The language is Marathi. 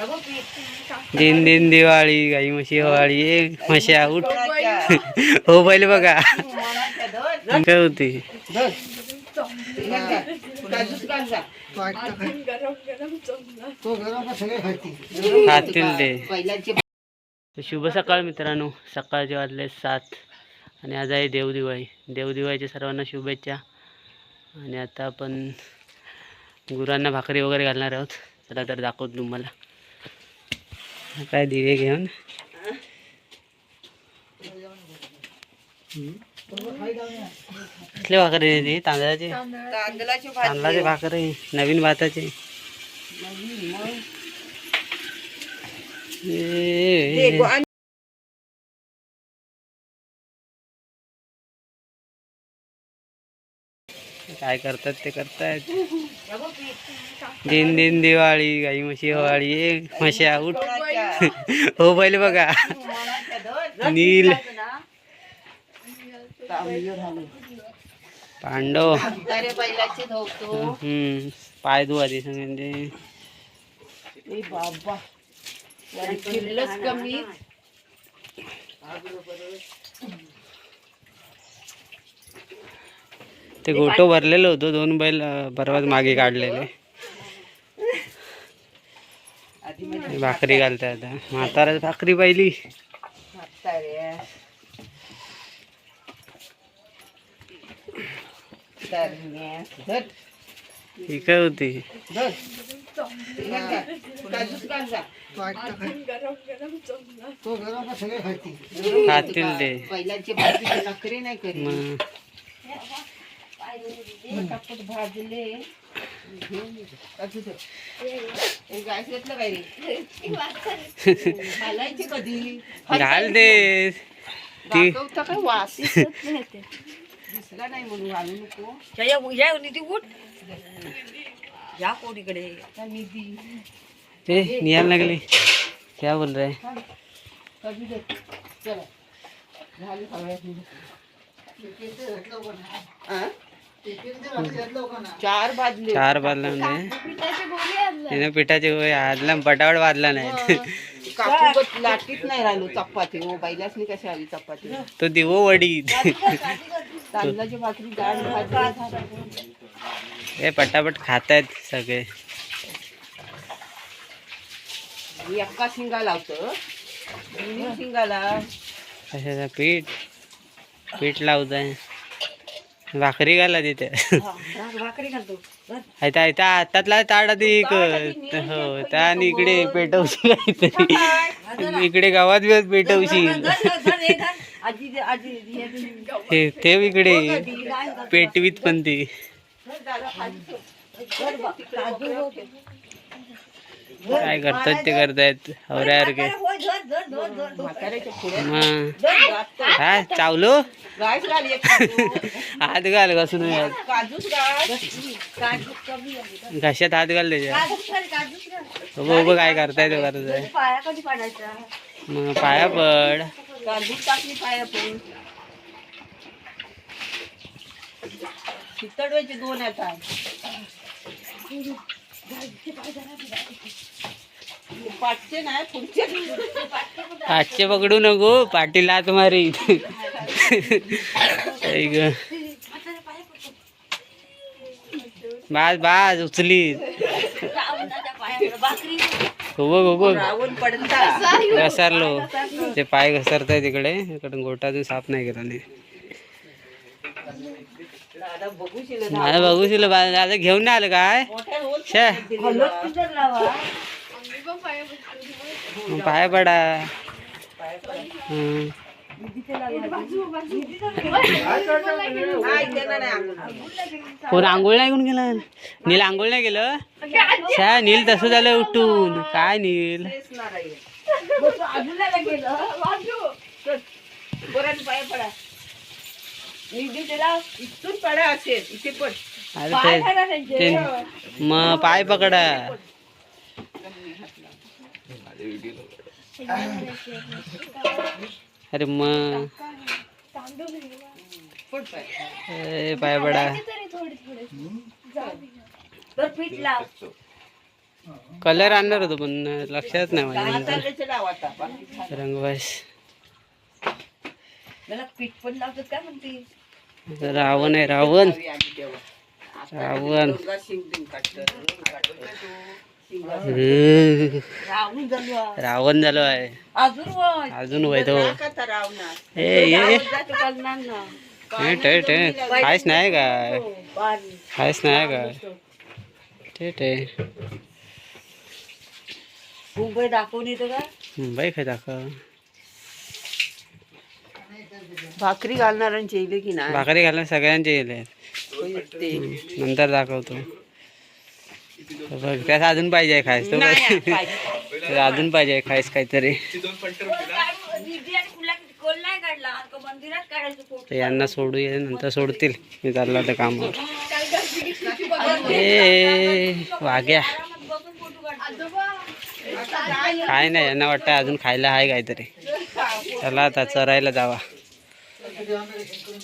दिन दिन दिवाळी गाई म्हशी हवाळी ए म्हशी उठ हो पहिले बघा. काय होती? खातील ते. शुभ सकाळ मित्रांनो. सकाळचे वाजले सात आणि आज आहे देवदिवाळी. देवदिवाळीच्या सर्वांना शुभेच्छा. आणि आता आपण गुरांना भाकरी वगैरे घालणार आहोत. चला तर दाखवतो तुम्हाला. काय दिवे घेऊन. कसले भाकरी ती? तांदळाची? तांदळाची भाकरी. नवीन भाताची. काय करतात ते करतायत दिन दिन दिवाळी गाई म्हशी हवाळी म्हशी उठ हो पहिले बघा. नील. पांडव. हम्म पाय धुवा ते सगळे बाबा कमी ते गोटो भरलेलं होतं दोन बैल बरोबर परवाच मागे काढलेले हे भाकरी घालताय आता. म्हाताराच भाकरी पाहिली. ही काय होती. खातील? ते. भाजले घेऊन ये. काजू धर. हे गाय घेतलं काय रे घालायचे कधी घाल दे ती दाखवता काय वास दिसला नाही म्हणून घालू नको या कोणीकडे निधी ते नियाल लागली क्या बोल रहे कधी दे चला झाली सगळ्यात चार भाजले चार बाजला म्हणजे तिने पिठाचे गोळे हाडला पटापट वाजला नाही. लाटीत नाही राहिलो चपाती. हो बैलासनी कशी आली चपाती? तो दिवो वडी. तांदळाची भाकरी हे पटापट खातायत सगळे. मी एका शिंगा लावतो. शिंगाला. कशाचं पीठ? पीठ लावताय भाकरी घाला तिथे. आयता आयता हातातला ताट आधी एक हो त्या आणि इकडे पेटवशी काहीतरी इकडे गावात बिवात पेटवशी. हे ठेव इकडे पेटवीत पण ती. काय करतात ते करतायत? हवऱ्यासारखे म्हाताऱ्याच्या काय चावलो? घाल हात घाल घासून घाल घशात हात घाल त्याच्या उभं उभं काय करताय तो करताय मग पाया पड. चितडवायचे दोन आता. पाचशे नाही पुढचे आजचे पकडू नको पाठी लात मारी. बाज बाज उचली. घसरलो. ते पाय घसरताय तिकडे इकडून गोटा अजून साफ नाही केला नाही दादा बघू शिले शिल दादा घेऊन नाही आलं काय पाया पडा. हं. कोण आंघोळ नाही कोण गेला? नील आंघोळ नाही गेलं? शा नील तसं झालं उठून. काय नील? पाया पडा. निधी त्याला इथून पडा असेल इथे पण. ते मग पाय पकडा. अरे मग पण पाय ए, पाय पडा. तर पीठ लाव कलर आणणार होतो पण लक्षात नाही माझ्या दहा नंतर तारखेचे लाव आता बाकी झालं. रंगवास. मला पीठ पण लावतात काय म्हणते? रावण आहे रावण लावी आधी तेव्हा. आता रावण दोघा शिंगून काढतं, रंग काढतं. शिंगा- हम्म. रावण झालो आहे. रावण झालो आहे अजून वय. अजून वय तो राग आता रावणात. ए ये रावण जातो काढणार ना. हे टे टे काहीच नाही काय पाणी. काहीच नाही काय ते ते मुंबई दाखवून येतो का मुंबई खाय दाखव भाकरी घालणाऱ्यांचे येईल की नाही? भाकरी घालून सगळ्यांचे ते नंतर दाखवतो. बघ त्यात अजून पाहिजे खायस अजून पाहिजे खायस काहीतरी. तर यांना सोडू ये नंतर सोडतील. मी चाललो होतं कामावर. ए वाघ्या. काय नाही यांना वाटतं अजून खायला आहे काहीतरी. चला आता चरायला जावा. Hadi onları götürün